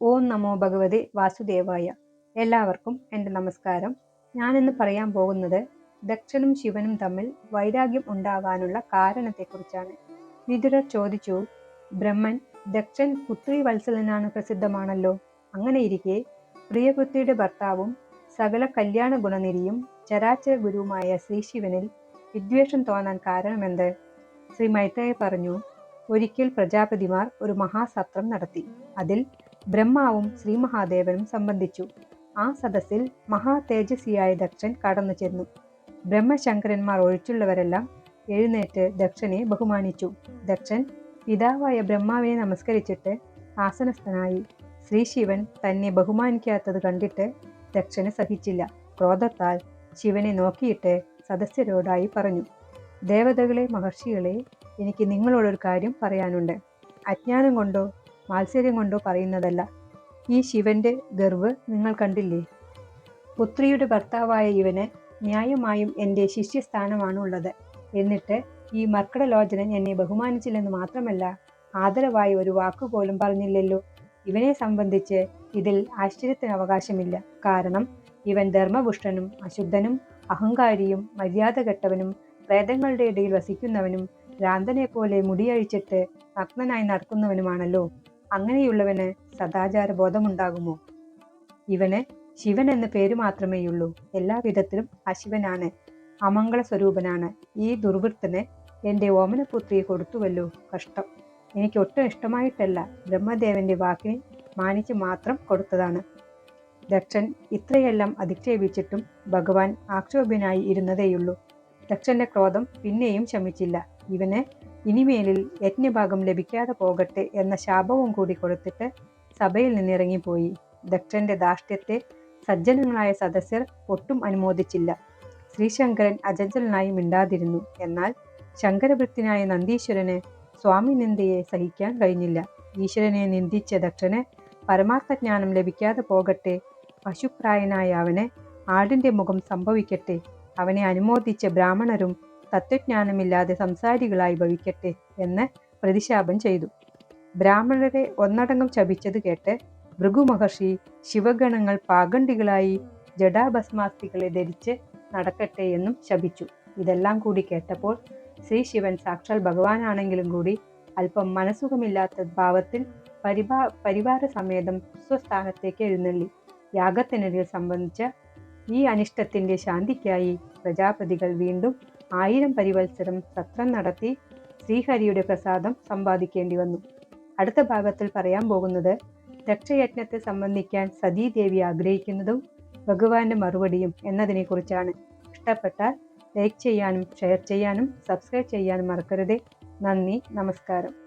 ഓം നമോ ഭഗവതി വാസുദേവായ. എല്ലാവർക്കും എന്റെ നമസ്കാരം. ഞാനിന്ന് പറയാൻ പോകുന്നത് ദക്ഷനും ശിവനും തമ്മിൽ വൈരാഗ്യം ഉണ്ടാകാനുള്ള കാരണത്തെക്കുറിച്ചാണ്. വിതുരർ ചോദിച്ചു ബ്രഹ്മൻ ദക്ഷൻ പുത്രി വത്സലനാണ് പ്രസിദ്ധമാണല്ലോ? അങ്ങനെയിരിക്കെ പ്രിയപുത്രിയുടെ ഭർത്താവും സകല കല്യാണ ഗുണനിരിയും ചരാചര ഗുരുവുമായ ശ്രീ ശിവനിൽ വിദ്വേഷം തോന്നാൻ കാരണമെന്ത്? ശ്രീ മൈത്രയെ പറഞ്ഞു ഒരിക്കൽ പ്രജാപതിമാർ ഒരു മഹാസത്രം നടത്തി. അതിൽ ബ്രഹ്മാവും ശ്രീ മഹാദേവനും സംബന്ധിച്ചു. ആ സദസ്സിൽ മഹാ തേജസ്വിയായ ദക്ഷൻ കടന്നു ചെന്നു. ബ്രഹ്മശങ്കരന്മാർ ഒഴിച്ചുള്ളവരെല്ലാം എഴുന്നേറ്റ് ദക്ഷനെ ബഹുമാനിച്ചു. ദക്ഷൻ പിതാവായ ബ്രഹ്മാവിനെ നമസ്കരിച്ചിട്ട് ആസനസ്ഥനായി. ശ്രീ ശിവൻ തന്നെ ബഹുമാനിക്കാത്തത് കണ്ടിട്ട് ദക്ഷന് സഹിച്ചില്ല. ക്രോധത്താൽ ശിവനെ നോക്കിയിട്ട് സദസ്യരോടായി പറഞ്ഞു ദേവതകളെ മഹർഷികളെ എനിക്ക് നിങ്ങളോടൊരു കാര്യം പറയാനുണ്ട്. അജ്ഞാനം കൊണ്ടോ മാത്സര്യം കൊണ്ടോ പറയുന്നതല്ല. ഈ ശിവന്റെ ഗർവ് നിങ്ങൾ കണ്ടില്ലേ? പുത്രിയുടെ ഭർത്താവായ ഇവന് ന്യായമായും എന്റെ ശിഷ്യസ്ഥാനമാണ് ഉള്ളത് എന്നിട്ട് ഈ മർക്കടലോചനൻ എന്നെ ബഹുമാനിച്ചില്ലെന്ന് മാത്രമല്ല ആദരവായി ഒരു വാക്കുപോലും പറഞ്ഞില്ലല്ലോ. ഇവനെ സംബന്ധിച്ച് ഇതിൽ ആശ്ചര്യത്തിന് അവകാശമില്ല. കാരണം ഇവൻ ധർമ്മപുഷ്ടനും അശുദ്ധനും അഹങ്കാരിയും മര്യാദ കെട്ടവനും പ്രേതങ്ങളുടെ ഇടയിൽ വസിക്കുന്നവനും ഭ്രാന്തനെ പോലെ മുടിയഴിച്ചിട്ട് നഗ്നനായി നടക്കുന്നവനുമാണല്ലോ. അങ്ങനെയുള്ളവന് സദാചാര ബോധമുണ്ടാകുമോ? ഇവന് ശിവൻ എന്ന പേര് മാത്രമേയുള്ളൂ. എല്ലാ വിധത്തിലും അശിവനാണ്. അമംഗള സ്വരൂപനാണ്. ഈ ദുർവൃത്തന് എന്റെ ഓമനപുത്രിയെ കൊടുത്തുവല്ലോ കഷ്ടം. എനിക്ക് ഒട്ടും ഇഷ്ടമായിട്ടല്ല. ബ്രഹ്മദേവന്റെ വാക്കിനെ മാനിച്ച് മാത്രം കൊടുത്തതാണ്. ദക്ഷൻ ഇത്രയെല്ലാം അധിക്ഷേപിച്ചിട്ടും ഭഗവാൻ ആക്ഷോഭ്യനായി ഇരുന്നതേയുള്ളൂ. ദക്ഷന്റെ ക്രോധം പിന്നെയും ശമിച്ചില്ല. ഇവന് ഇനിമേലിൽ യജ്ഞഭാഗം ലഭിക്കാതെ പോകട്ടെ എന്ന ശാപവും കൂടി കൊടുത്തിട്ട് സഭയിൽ നിന്നിറങ്ങിപ്പോയി. ദക്ഷന്റെ ധാർഷ്ട്യത്തെ സജ്ജനങ്ങളായ സദസ്യർ ഒട്ടും അനുമോദിച്ചില്ല. ശ്രീശങ്കരൻ അജഞ്ചലനായി മിണ്ടാതിരുന്നു. എന്നാൽ ശങ്കരഭൃത്തിനായ നന്ദീശ്വരന് സ്വാമി നിന്ദയെ സഹിക്കാൻ കഴിഞ്ഞില്ല. ഈശ്വരനെ നിന്ദിച്ച ദക്ഷന് പരമാർത്ഥജ്ഞാനം ലഭിക്കാതെ പോകട്ടെ പശുപ്രായനായ അവന് ആടിന്റെ മുഖം സംഭവിക്കട്ടെ അവനെ അനുമോദിച്ച ബ്രാഹ്മണരും തത്വജ്ഞാനമില്ലാതെ സംസാരികളായി ഭവിക്കട്ടെ എന്ന് പ്രതിശാപം ചെയ്തു. ബ്രാഹ്മണരെ ഒന്നടങ്കം ശപിച്ചത് കേട്ട് ഭൃഗുമഹർഷി ശിവഗണങ്ങൾ പാഗണ്ടികളായി ജഡാഭസ്മാസ്തികളെ ധരിച്ച് നടക്കട്ടെ എന്നും ശപിച്ചു. ഇതെല്ലാം കൂടി കേട്ടപ്പോൾ ശ്രീ ശിവൻ സാക്ഷാൽ ഭഗവാനാണെങ്കിലും കൂടി അല്പം മനസുഖമില്ലാത്ത ഭാവത്തിൽ പരിഭാ പരിവാര സമേതം സ്വസ്ഥാനത്തേക്ക് എഴുന്നള്ളി. യാഗത്തിനിടയിൽ സംബന്ധിച്ച ഈ അനിഷ്ടത്തിന്റെ ശാന്തിക്കായി പ്രജാപതികൾ വീണ്ടും ആയിരം പരിവത്സരം സത്രം നടത്തി ശ്രീഹരിയുടെ പ്രസാദം സമ്പാദിക്കേണ്ടി വന്നു. അടുത്ത ഭാഗത്തിൽ പറയാൻ പോകുന്നത് രക്ഷയജ്ഞത്തെ സംബന്ധിക്കാൻ സതീദേവി ആഗ്രഹിക്കുന്നതും ഭഗവാന്റെ മറുപടിയും എന്നതിനെക്കുറിച്ചാണ്. ഇഷ്ടപ്പെട്ടാൽ ലൈക്ക് ചെയ്യാനും ഷെയർ ചെയ്യാനും സബ്സ്ക്രൈബ് ചെയ്യാനും മറക്കരുതേ. നന്ദി നമസ്കാരം.